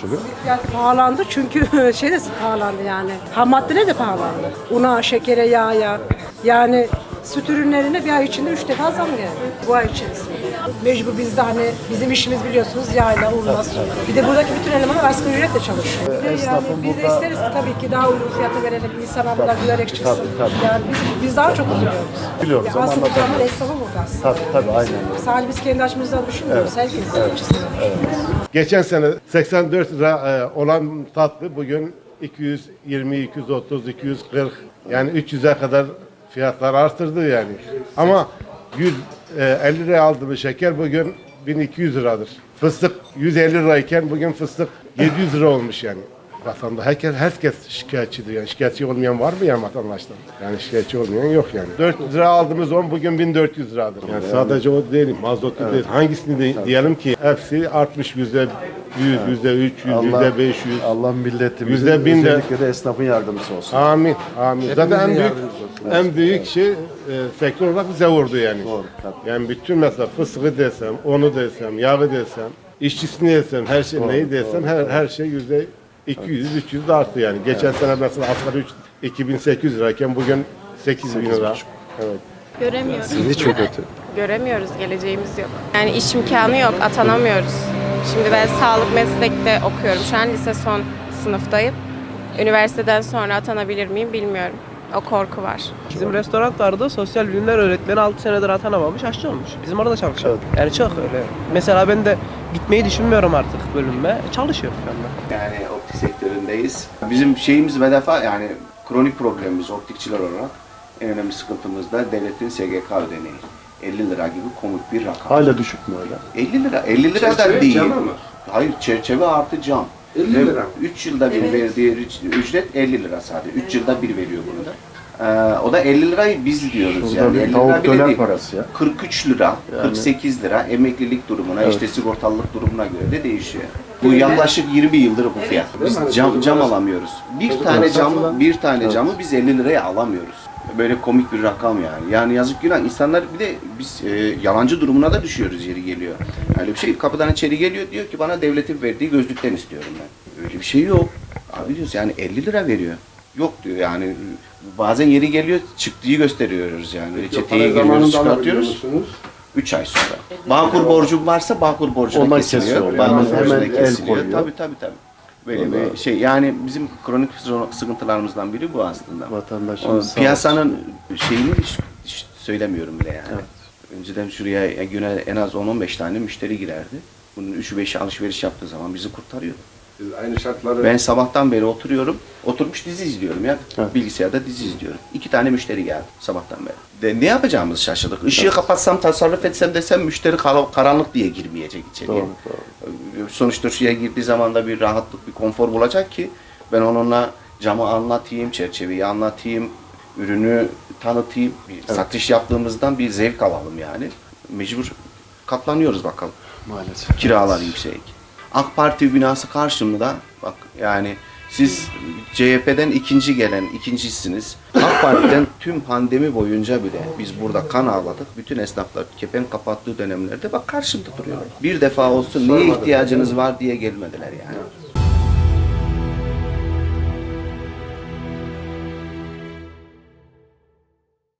konuşuluyor. Yani pahalandı çünkü şey de pahalandı yani. Ham maddeler de pahalandı. Una, şekere, yağa. Yani süt ürünlerine bir ay içinde üç defa zam geldi. Bu ay içerisinde. Mecbur biz de hani bizim işimiz biliyorsunuz yağla, unla, su. Bir de buradaki bütün elemanlar asgari ücretle çalışıyor. Bir de yani esnafın biz de burada- isteriz ki tabii ki daha uygun fiyata verelim. İnsanlar buradan gülerek çıksın. Tabii, tabii. Yani biz, biz daha çok üzülüyoruz. Biliyoruz Ya ama asıl bu zaman anlatamıyoruz. esnafı burada aslında. Tabii tabii aynen. Sadece biz kendi açımızdan düşünmüyoruz. Herkes açısından. Geçen sene 84 lira e, olan tatlı bugün 220, 230, 240 yani 300'e kadar fiyatlar arttırdı yani. Ama 150 liraya aldığımız şeker bugün 1200 liradır. Fıstık 150 lirayken bugün fıstık 700 lira olmuş yani. Vatanda herkes, herkes şikayetçidir yani. Şikayetçi olmayan var mı ya vatandaştan? Yani şikayetçi olmayan yok yani. 4 lira aldığımız on bugün 1400 liradır. Yani sadece o değil, mazotu değil. Hangisini de diyelim ki hepsi artmış yüzde 100, yüzde 300, Allah, yüzde 500. Allah milletimizin Yüzde bin de- özellikle de esnafın yardımcısı olsun. Amin, amin. Zaten en büyük, en büyük şey e, sektör olarak bize vurdu yani. Doğru, tabii. Yani bütün mesela fıstığı desem, onu desem, yağı desem, işçisini desem, her şey neyi desem her, her şey yüzde 200, 300 de arttı yani. Geçen sene mesela asgari ücret 2800 lirayken bugün 8000 lira. Evet. Göremiyoruz. Sizi çok kötü. Göremiyoruz. Geleceğimiz yok. Yani iş imkanı yok. Atanamıyoruz. Şimdi ben sağlık meslekte okuyorum. Şu an lise son sınıftayım. Üniversiteden sonra atanabilir miyim bilmiyorum. O korku var. Bizim restoran vardı. Sosyal bilimler öğretmeni 6 senedir atanamamış. Aşçı olmuş. Bizim orada çalışıyor. Yani çok öyle. Mesela ben de gitmeyi düşünmüyorum artık bölüme. Çalışıyorum şu anda. Yani optik sektöründeyiz. Bizim şeyimiz ve defa yani kronik problemimiz optikçiler olarak en önemli sıkıntımız da devletin SGK ödeneği. 50 lira gibi komik bir rakam. Hala düşük mü öyle? 50 lira. 50 lira da değil. Hayır çerçeve artı cam. 50 lira. 3 yılda bir verdiği ücret 50 lira sadece. 3 yılda bir veriyor bunu da. Ee, o da 50 lirayı biz diyoruz Şurada yani. bir 50 tavuk lira bile döner değil. parası ya. 43 lira, 48 lira emeklilik durumuna, işte sigortalılık durumuna göre de değişiyor. Bu yaklaşık 20 yıldır bu fiyat. Biz cam, cam alamıyoruz. Bir tane camı, bir tane camı biz 50 liraya alamıyoruz. Böyle komik bir rakam yani. Yani yazık günah. İnsanlar bir de biz e, yalancı durumuna da düşüyoruz yeri geliyor. Öyle bir şey kapıdan içeri geliyor diyor ki bana devletin verdiği gözlükten istiyorum ben. Öyle bir şey yok. Abi diyoruz yani 50 lira veriyor. Yok diyor yani bazen yeri geliyor çıktığı gösteriyoruz yani. Reçeteye geliyoruz çıkartıyoruz. 3 ay sonra. Bağkur borcum varsa Bağkur borcuna Ondan kesiliyor. kesiyor. Bağkur Yani borcuna hemen el kesiliyor. koyuyor. Tabii tabii tabii. Böyle bir şey yani bizim kronik sıkıntılarımızdan biri bu aslında. Vatandaşımız O Piyasanın şeyini hiç, hiç söylemiyorum bile yani. Önceden şuraya güne en az 10-15 tane müşteri girerdi. Bunun 3-5'i alışveriş yaptığı zaman bizi kurtarıyor. Aynı şartları Ben sabahtan beri oturuyorum. Oturmuş dizi izliyorum ya. Evet. Bilgisayarda dizi izliyorum. İki tane müşteri geldi sabahtan beri. De, ne yapacağımızı şaşırdık. Işığı kapatsam, tasarruf etsem desem müşteri kara- karanlık diye girmeyecek içeriye. Doğru, Sonuçta şuraya girdiği zaman da bir rahatlık, bir konfor bulacak ki ben onunla camı anlatayım, çerçeveyi anlatayım, ürünü tanıtayım. Bir Satış yaptığımızdan bir zevk alalım yani. Mecbur katlanıyoruz bakalım Maalesef. kiralar yüksek. AK Parti binası karşımda bak yani siz CHP'den ikinci gelen ikincisiniz. AK Parti'den tüm pandemi boyunca bile biz burada kan ağladık. Bütün esnaflar kepenk kapattığı dönemlerde bak karşımda duruyor. Bir defa olsun neye ihtiyacınız var diye gelmediler yani.